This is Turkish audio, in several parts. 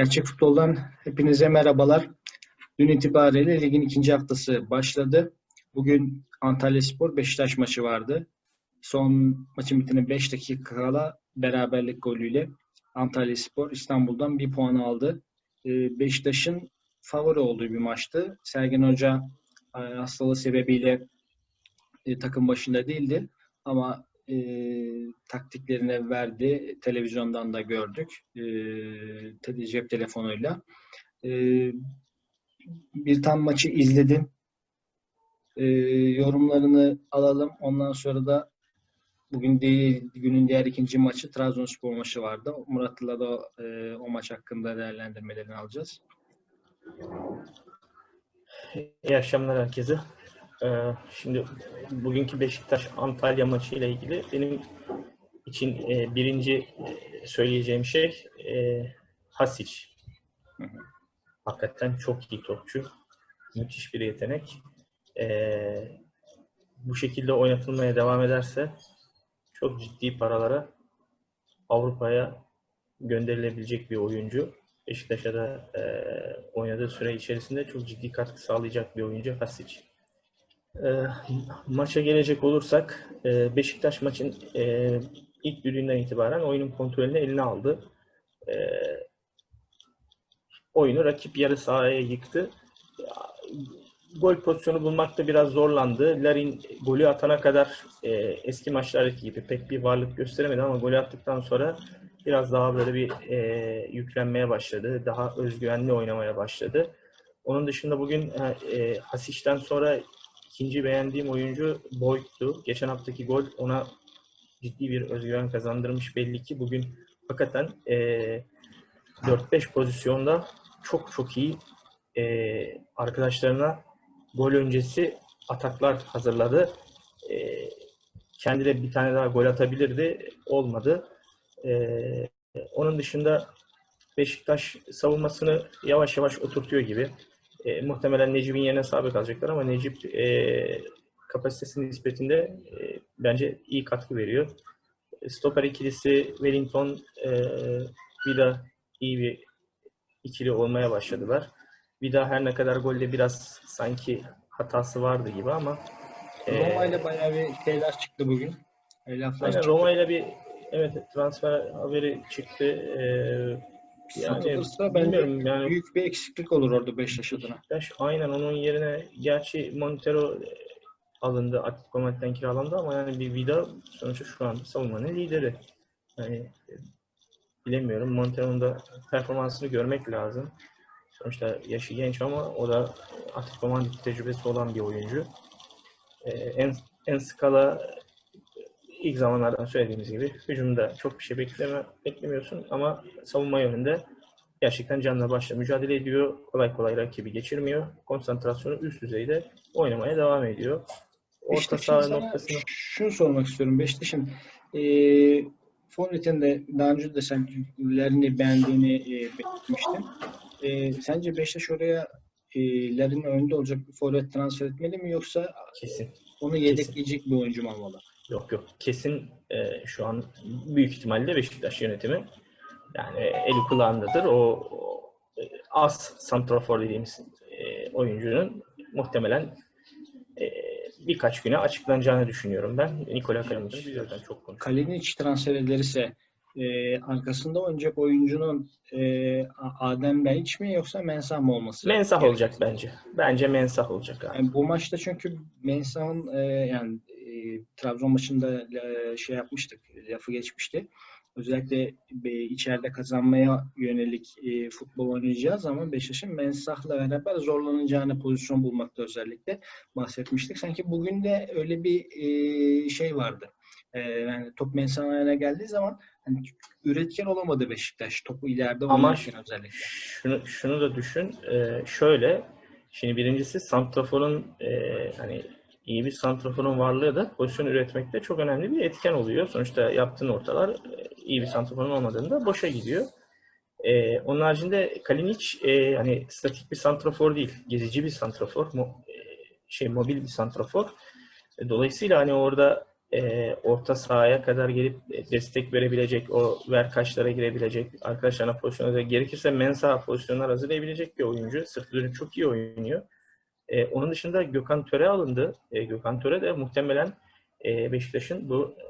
Gerçek futboldan hepinize merhabalar. Dün itibariyle ligin ikinci haftası başladı. Bugün Antalya Spor Beşiktaş maçı vardı. Son maçın bitene 5 dakika kala beraberlik golüyle Antalya Spor İstanbul'dan bir puan aldı. Ee, Beşiktaş'ın favori olduğu bir maçtı. Sergen Hoca e, hastalığı sebebiyle e, takım başında değildi. Ama e, taktiklerine verdi. Televizyondan da gördük. E, cep telefonuyla. E, bir tam maçı izledim. E, yorumlarını alalım. Ondan sonra da bugün değil, günün diğer ikinci maçı Trabzonspor maçı vardı. Murat'la da e, o maç hakkında değerlendirmelerini alacağız. İyi akşamlar herkese. Ee, şimdi bugünkü Beşiktaş Antalya maçı ile ilgili benim için e, birinci e, söyleyeceğim şey e, Hasic. Hakikaten çok iyi topçu. Müthiş bir yetenek. Ee, bu şekilde oynatılmaya devam ederse çok ciddi paralara Avrupa'ya gönderilebilecek bir oyuncu. Beşiktaş'a da oynadığı süre içerisinde çok ciddi katkı sağlayacak bir oyuncu Hasic. E, maça gelecek olursak e, Beşiktaş maçın e, ilk düdüğünden itibaren oyunun kontrolünü eline aldı. E, oyunu rakip yarı sahaya yıktı. Gol pozisyonu bulmakta biraz zorlandı. Larin golü atana kadar e, eski maçlardaki gibi pek bir varlık gösteremedi ama golü attıktan sonra biraz daha böyle bir e, yüklenmeye başladı. Daha özgüvenli oynamaya başladı. Onun dışında bugün e, e, Hasic'ten sonra ikinci beğendiğim oyuncu Boyd'tu. Geçen haftaki gol ona ciddi bir özgüven kazandırmış belli ki. Bugün hakikaten e, 4-5 pozisyonda çok çok iyi e, arkadaşlarına gol öncesi ataklar hazırladı. E, kendi de bir tane daha gol atabilirdi. Olmadı. Ee, onun dışında Beşiktaş savunmasını yavaş yavaş oturtuyor gibi. Ee, muhtemelen Necip'in yerine sabit kalacaklar ama Necip e, kapasitesi nispetinde e, bence iyi katkı veriyor. Stoper ikilisi Wellington e, Vida iyi bir ikili olmaya başladılar. Vida her ne kadar golde biraz sanki hatası vardı gibi ama e, Roma ile bayağı bir şeyler çıktı bugün. E, laflar Aynen çıktı. Roma ile bir evet transfer haberi çıktı. Ee, yani Satılırsa bence bilmiyorum yani büyük bir eksiklik olur orada Beşiktaş adına. Beşiktaş aynen onun yerine gerçi Montero e, alındı. Atletico Madrid'den kiralandı ama yani bir Vida sonuçta şu an savunmanın lideri. Yani e, bilemiyorum. Montero'nun da performansını görmek lazım. Sonuçta yaşı genç ama o da Atletico Madrid tecrübesi olan bir oyuncu. Ee, en, en skala ilk zamanlardan söylediğimiz gibi hücumda çok bir şey bekleme, beklemiyorsun ama savunma yönünde gerçekten canla başla mücadele ediyor. Kolay kolay rakibi geçirmiyor. Konsantrasyonu üst düzeyde oynamaya devam ediyor. Orta saha noktasını Şunu sormak istiyorum. Beşiktaş'ın e, Forvet'in de daha önce de sen Larin'i beğendiğini e, belirtmiştin. E, sence Beşiktaş oraya e, Larin'in önünde olacak bir forvet transfer etmeli mi yoksa kesin. onu yedekleyecek bir oyuncu mu almalı? Yok yok. Kesin e, şu an büyük ihtimalle Beşiktaş yönetimi yani eli kulağındadır. O, e, az santrafor dediğimiz e, oyuncunun muhtemelen e, birkaç güne açıklanacağını düşünüyorum ben. Nikola Kalinic zaten çok konuşuyor. Kalinic transfer edilirse e, arkasında oynayacak oyuncunun e, Adem Laiç mi yoksa Mensah mı olması? Mensah olacak bence. Bence Mensah olacak abi. Yani bu maçta çünkü Mensah'ın e, yani Trabzon maçında e, şey yapmıştık, lafı geçmişti. Özellikle e, içeride kazanmaya yönelik e, futbol oynayacağız ama Beşiktaş'ın Mensah'la beraber zorlanacağını pozisyon bulmakta özellikle bahsetmiştik. Sanki bugün de öyle bir e, şey vardı. E, yani top Mensah'ın ayağına geldiği zaman hani üretken olamadı Beşiktaş topu ileride Ama oynarken özellikle. şunu, şunu da düşün. e, şöyle şimdi birincisi santraforun e, hani iyi bir santraforun varlığı da pozisyon üretmekte çok önemli bir etken oluyor. Sonuçta yaptığın ortalar e, iyi bir santraforun olmadığında boşa gidiyor. E, onun haricinde Kalinic e, hani statik bir santrafor değil, gezici bir santrafor, mo- e, şey mobil bir santrafor. E, dolayısıyla hani orada e, orta sahaya kadar gelip destek verebilecek, o ver kaçlara girebilecek, arkadaşlarına pozisyona gerekirse Mensah pozisyonlar hazırlayabilecek bir oyuncu. Dönüp çok iyi oynuyor. E, onun dışında Gökhan Töre alındı. E, Gökhan Töre de muhtemelen e, Beşiktaş'ın bu e,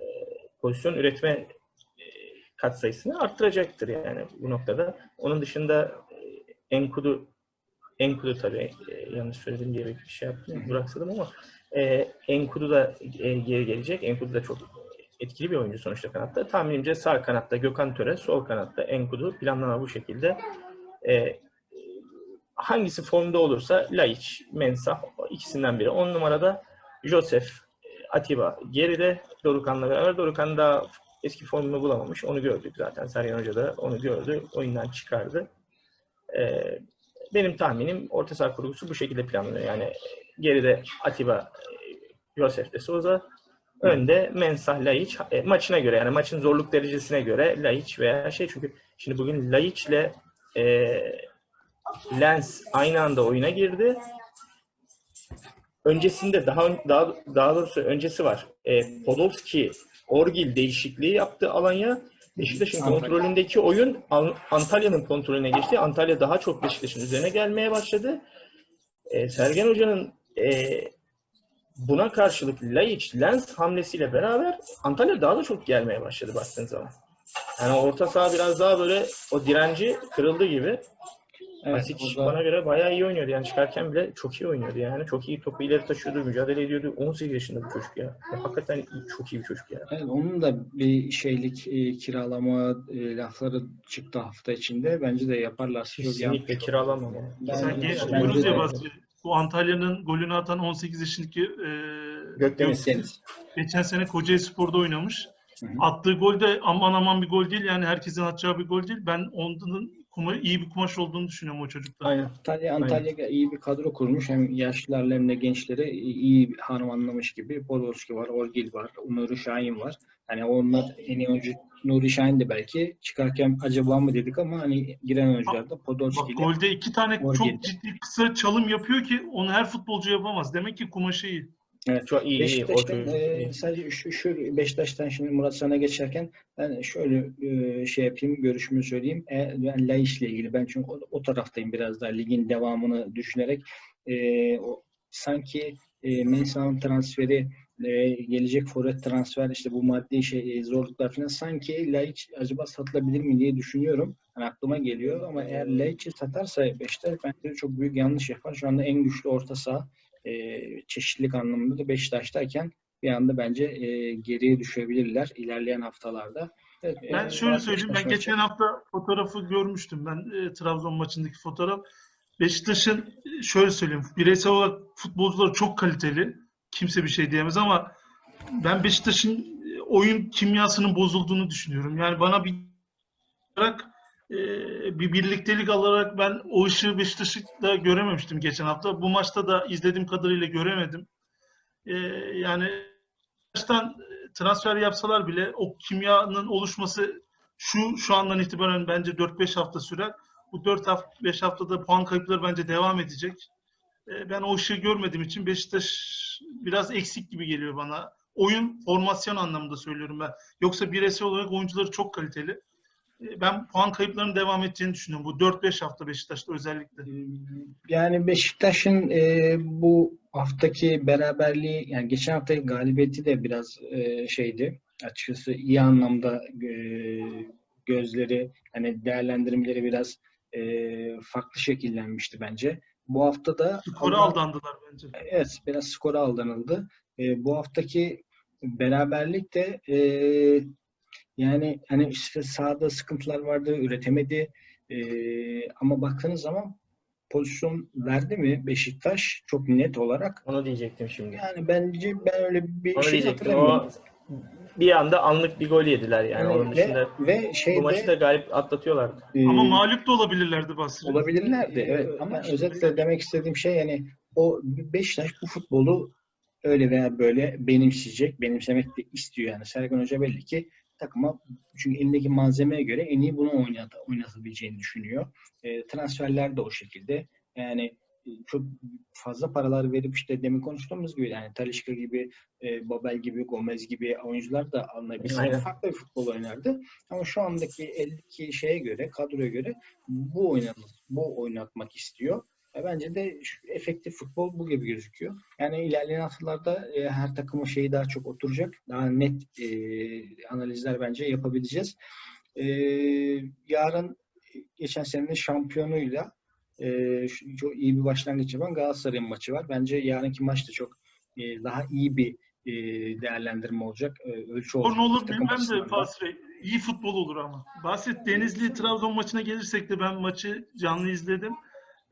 pozisyon üretme e, katsayısını arttıracaktır yani bu noktada. Onun dışında e, Enkudu Enkudu tabii e, yanlış söyledim diye bir şey yaptım, duraksadım ama e, Enkudu da e, geri gelecek. Enkudu da çok etkili bir oyuncu sonuçta kanatta. Tahminimce sağ kanatta Gökhan Töre, sol kanatta Enkudu planlama bu şekilde. E, hangisi formda olursa Laiç, Mensah ikisinden biri. 10 numarada Josef, Atiba geride Dorukan'la beraber. Dorukan daha eski formunu bulamamış. Onu gördük zaten. Sergen Hoca da onu gördü. Oyundan çıkardı. Ee, benim tahminim orta saha kurgusu bu şekilde planlanıyor. Yani geride Atiba, e, Josef de Souza, önde Mensah, Laiç. E, maçına göre yani maçın zorluk derecesine göre Laiç veya şey çünkü şimdi bugün Laiç'le e, Lens aynı anda oyuna girdi. Öncesinde daha daha daha doğrusu öncesi var. E, Podolski Orgil değişikliği yaptı Alanya. Beşiktaş'ın kontrolündeki oyun An- Antalya'nın kontrolüne geçti. Antalya daha çok Beşiktaş'ın üzerine gelmeye başladı. E, Sergen Hoca'nın e, buna karşılık Laiç, Lens hamlesiyle beraber Antalya daha da çok gelmeye başladı baktığın zaman. Yani orta saha biraz daha böyle o direnci kırıldı gibi. Evet, Asic o da- bana göre bayağı iyi oynuyordu. Yani çıkarken bile çok iyi oynuyordu yani. Çok iyi topu ileri taşıyordu, mücadele ediyordu. 18 yaşında bir çocuk ya. ya hakikaten iyi- çok iyi bir çocuk ya. Evet, onun da bir şeylik e, kiralama e, lafları çıktı hafta içinde. Bence de yaparlar. Kesinlikle kiralamam yani. Ben- Sen genç diyoruz ya. Basri. Bu Antalya'nın golünü atan 18 yaşındaki e, Gökdeniz. Deniz. geçen sene Kocaeli Spor'da oynamış. Hı hı. Attığı gol de aman aman bir gol değil. Yani herkesin atacağı bir gol değil. Ben onun kuma, iyi bir kumaş olduğunu düşünüyorum o çocukta. Aynen. Antalya, Antalya iyi bir kadro kurmuş. Hem yaşlılarla hem de gençleri iyi bir harmanlamış gibi. Podolski var, Orgil var, Nuri Şahin var. Hani onlar en iyi oyuncu Nuri Şahin de belki çıkarken acaba mı dedik ama hani giren oyuncular da Podolski Bak golde iki tane Orgil. çok ciddi kısa çalım yapıyor ki onu her futbolcu yapamaz. Demek ki kumaşı iyi. Çok iyi, iyi. O e, sadece şu, şu Beşiktaş'tan şimdi Murat sana geçerken ben şöyle e, şey yapayım, görüşümü söyleyeyim. E, ben Laiç'le ilgili ben çünkü o, o taraftayım biraz daha ligin devamını düşünerek e, o, sanki e, Mensah'ın transferi e, gelecek forvet transfer işte bu maddi şey e, zorluklar falan sanki Laiç acaba satılabilir mi diye düşünüyorum. Hani aklıma geliyor ama eğer Laiç'i satarsa Beşiktaş bence çok büyük yanlış yapar. Şu anda en güçlü orta saha e, çeşitlilik anlamında da Beşiktaş'tayken bir anda bence e, geriye düşebilirler ilerleyen haftalarda. Evet, Ben e, şöyle söyleyeyim. Ben geçen hafta fotoğrafı görmüştüm. Ben e, Trabzon maçındaki fotoğraf. Beşiktaş'ın e, şöyle söyleyeyim. Bireysel olarak futbolcuları çok kaliteli. Kimse bir şey diyemez ama ben Beşiktaş'ın e, oyun kimyasının bozulduğunu düşünüyorum. Yani bana bir olarak e, bir birliktelik alarak ben o ışığı Beşiktaş'ta görememiştim geçen hafta. Bu maçta da izlediğim kadarıyla göremedim. E, yani Beşiktaş'tan transfer yapsalar bile o kimyanın oluşması şu şu andan itibaren bence 4-5 hafta sürer. Bu 4-5 haftada puan kayıpları bence devam edecek. E, Ben o ışığı görmediğim için Beşiktaş biraz eksik gibi geliyor bana. Oyun, formasyon anlamında söylüyorum ben. Yoksa bireysel olarak oyuncuları çok kaliteli. Ben puan kayıplarının devam edeceğini düşünüyorum. Bu 4-5 hafta Beşiktaş'ta özellikle. Yani Beşiktaş'ın e, bu haftaki beraberliği yani geçen hafta galibiyeti de biraz e, şeydi. Açıkçası iyi anlamda e, gözleri hani değerlendirmeleri biraz e, farklı şekillenmişti bence. Bu hafta da Skora Allah- aldandılar bence. Evet, biraz skora aldanıldı. E, bu haftaki beraberlik de e, yani hani işte sahada sıkıntılar vardı, üretemedi. E, ama baktığınız zaman pozisyon verdi mi Beşiktaş çok net olarak? Onu diyecektim şimdi. Yani bence ben öyle bir Onu şey diyecektim. hatırlamıyorum. O bir anda anlık bir gol yediler yani. Yani Onun ve, dışında ve bu şeyde maçı da galip atlatıyorlardı. e, Ama mağlup da olabilirlerdi Basri. Olabilirlerdi evet ama özetle demek istediğim şey yani o Beşiktaş bu futbolu öyle veya böyle benimseyecek, benimsemek de istiyor yani. Sergen Hoca belli ki takıma çünkü elindeki malzemeye göre en iyi bunu oynat, oynatabileceğini düşünüyor. E, transferler de o şekilde. Yani çok fazla paralar verip işte demin konuştuğumuz gibi yani Talisca gibi, e, Babel gibi, Gomez gibi oyuncular da alınabilseydi Aynen. farklı bir futbol oynardı. Ama şu andaki eldeki şeye göre, kadroya göre bu oynat, bu oynatmak istiyor. E, bence de efektif futbol bu gibi gözüküyor. Yani ilerleyen haftalarda e, her takımın şeyi daha çok oturacak. Daha net e, analizler bence yapabileceğiz. E, yarın geçen senenin şampiyonuyla e, çok iyi bir başlangıç yapan Galatasaray'ın maçı var. Bence yarınki maç da çok e, daha iyi bir e, değerlendirme olacak. E, ölçü olacak. Ne olur bilmem de. Fatih Bey. İyi futbol olur ama. Bahset Denizli Trabzon maçına gelirsek de ben maçı canlı izledim.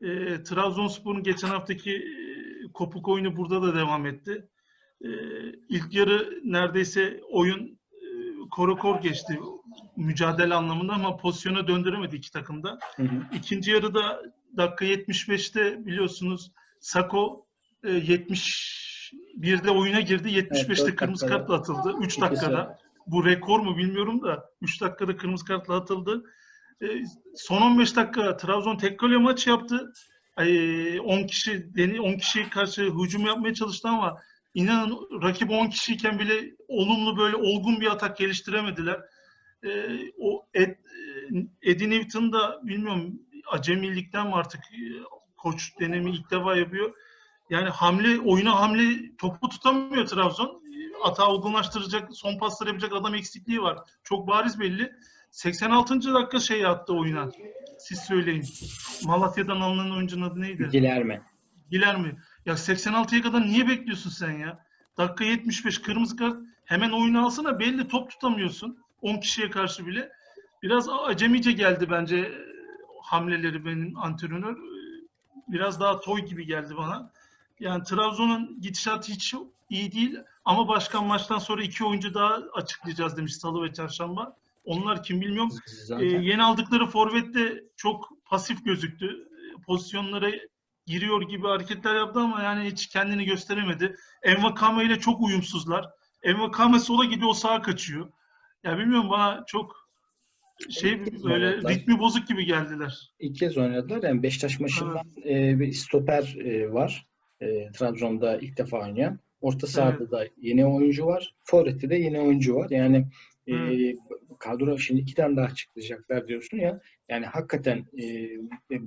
E, Trabzonspor'un geçen haftaki e, kopuk oyunu burada da devam etti. E, ilk yarı neredeyse oyun e, korokor geçti mücadele anlamında ama pozisyona döndüremedi iki takım da. Hı hı. İkinci yarıda dakika 75'te biliyorsunuz Sako e, 71'de oyuna girdi. 75'te dört kırmızı dakikada. kartla atıldı. 3 İkisi. dakikada. Bu rekor mu bilmiyorum da 3 dakikada kırmızı kartla atıldı. E, son 15 dakika Trabzon tek gole maç yaptı. E, 10 kişi deni 10 kişiye karşı hücum yapmaya çalıştı ama inanın rakip 10 kişiyken bile olumlu böyle olgun bir atak geliştiremediler. E, o Ed, Eddie Newton da bilmiyorum acemilikten mi artık e, koç denemi ilk defa yapıyor. Yani hamle oyuna hamle topu tutamıyor Trabzon. Atağı olgunlaştıracak, son pasları yapacak adam eksikliği var. Çok bariz belli. 86. dakika şey attı oyuna. Siz söyleyin. Malatya'dan alınan oyuncunun adı neydi? Gilerme. Giler mi? Ya 86'ya kadar niye bekliyorsun sen ya? Dakika 75 kırmızı kart. Hemen oyunu alsana belli top tutamıyorsun. 10 kişiye karşı bile. Biraz acemice geldi bence e, hamleleri benim antrenör. Biraz daha toy gibi geldi bana. Yani Trabzon'un gidişatı hiç iyi değil ama başkan maçtan sonra iki oyuncu daha açıklayacağız demiş Salı ve Çarşamba. Onlar kim bilmiyorum. Ee, Zaten yeni aldıkları forvet de çok pasif gözüktü. Ee, Pozisyonlara giriyor gibi hareketler yaptı ama yani hiç kendini gösteremedi. Envakame ile çok uyumsuzlar. Envakame sola gidiyor, sağa kaçıyor. Ya bilmiyorum bana çok şey böyle oynadılar. ritmi bozuk gibi geldiler. İlk kez oynadılar. Yani Beşiktaş maçından e, bir stoper e, var. E, Trabzon'da ilk defa oynayan. Orta sahada da yeni oyuncu var. Forvet'te de yeni oyuncu var. Yani e, Evet. kadro şimdi iki tane daha açıklayacaklar diyorsun ya. Yani hakikaten e, e,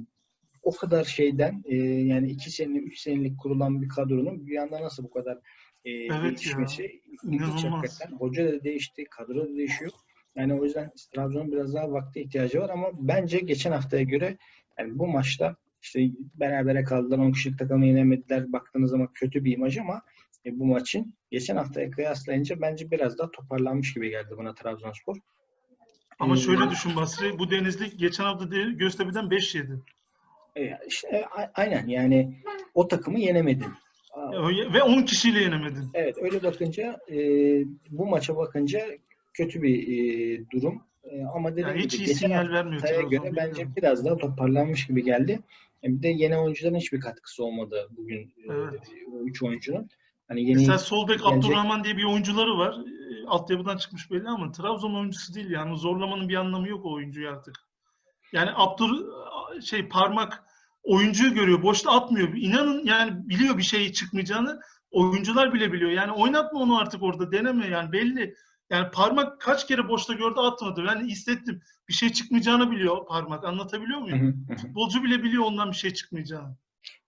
o kadar şeyden e, yani iki senelik, üç senelik kurulan bir kadronun bir anda nasıl bu kadar e, ya. değişmesi ilginç hakikaten. Hoca da değişti, kadro da değişiyor. Yani o yüzden Trabzon'un biraz daha vakti ihtiyacı var ama bence geçen haftaya göre yani bu maçta işte berabere kaldılar, 10 kişilik takımı yenemediler. Baktığınız zaman kötü bir imaj ama e, bu maçın geçen haftaya kıyaslayınca bence biraz daha toparlanmış gibi geldi bana Trabzonspor. Ama Ee, şöyle düşün Basri, bu Denizli geçen hafta de- Göztepe'den 5 yedi. e, işte, e, a- aynen yani o takımı yenemedin. Aa, Ve 10 kişiyle yenemedin. Evet öyle bakınca e, bu maça bakınca kötü bir e, durum. E, ama dediğim Yani hiç gibi iyi geçen sinyal vermiyor göre bence biraz daha toparlanmış gibi geldi. Bir de yeni oyuncuların hiçbir katkısı olmadı bugün e, Evet. üç oyuncunun. Hani yeni Mesela sol bek gelecek- Abdurrahman diye bir oyuncuları var. E, Altyapıdan çıkmış belli ama Trabzon oyuncusu değil yani. Zorlamanın bir anlamı yok o oyuncuyu artık. Yani Abdur şey parmak oyuncuyu görüyor. Boşta atmıyor. İnanın yani biliyor bir şey çıkmayacağını. Oyuncular bile biliyor. Yani oynatma onu artık orada. Deneme yani belli. Yani parmak kaç kere boşta gördü atmadı. Ben hissettim. Bir şey çıkmayacağını biliyor parmak. Anlatabiliyor muyum? Futbolcu bile biliyor ondan bir şey çıkmayacağını.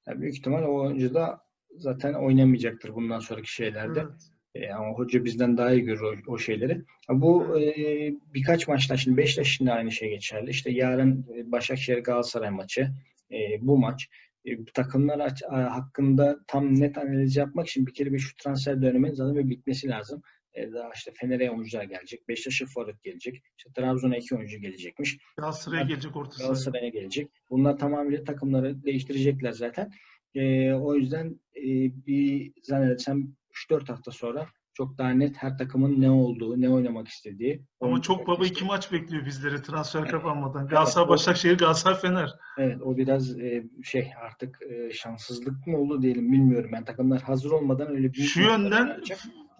Yani büyük ihtimal o oyuncu da zaten oynamayacaktır bundan sonraki şeylerde. Evet. E, ama hoca bizden daha iyi görür o, o şeyleri. Bu e, birkaç maçta şimdi Beşiktaş için de aynı şey geçerli. İşte yarın e, Başakşehir Galatasaray maçı e, bu maç. E, takımlar aç- hakkında tam net analiz yapmak için bir kere bir şu transfer döneminin zaten bir bitmesi lazım. E, daha işte Fener'e oyuncular gelecek. Beşiktaş'a forvet gelecek. İşte Trabzon'a iki oyuncu gelecekmiş. Galatasaray'a gelecek orta sahaya. Galatasaray'a gelecek. Bunlar tamamıyla takımları değiştirecekler zaten. Ee, o yüzden e, bir zannedersem 3-4 hafta sonra çok daha net her takımın ne olduğu, ne oynamak istediği. Ama çok baba iki maç bekliyor bizleri transfer Evet. kapanmadan. Galatasaray, o- Başakşehir, Galatasaray, Fener. Evet o biraz e, şey artık e, şanssızlık mı oldu diyelim bilmiyorum. Yani takımlar hazır olmadan öyle bir Şu yönden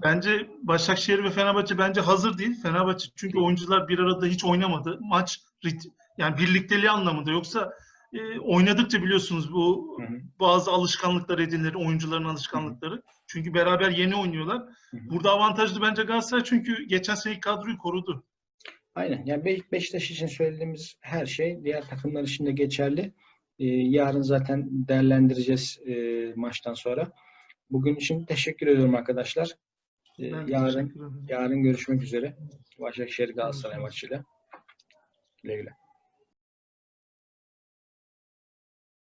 bence Başakşehir ve Fenerbahçe bence hazır değil. Fenerbahçe çünkü oyuncular bir arada hiç oynamadı. Maç rit yani birlikteliği anlamında. Yoksa e, oynadıkça biliyorsunuz bu Hı hı. bazı alışkanlıklar edinir, oyuncuların alışkanlıkları. Çünkü beraber yeni oynuyorlar. Hı hı. Burada avantajlı bence Galatasaray çünkü geçen seneki kadroyu korudu. Aynen. Yani Be- Beşiktaş için söylediğimiz her şey diğer takımlar için de geçerli. Ee, yarın zaten değerlendireceğiz e, maçtan sonra. Bugün için teşekkür ediyorum arkadaşlar. Ee, Ben yarın yarın görüşmek üzere. Başakşehir Galatasaray maçıyla. Güle güle.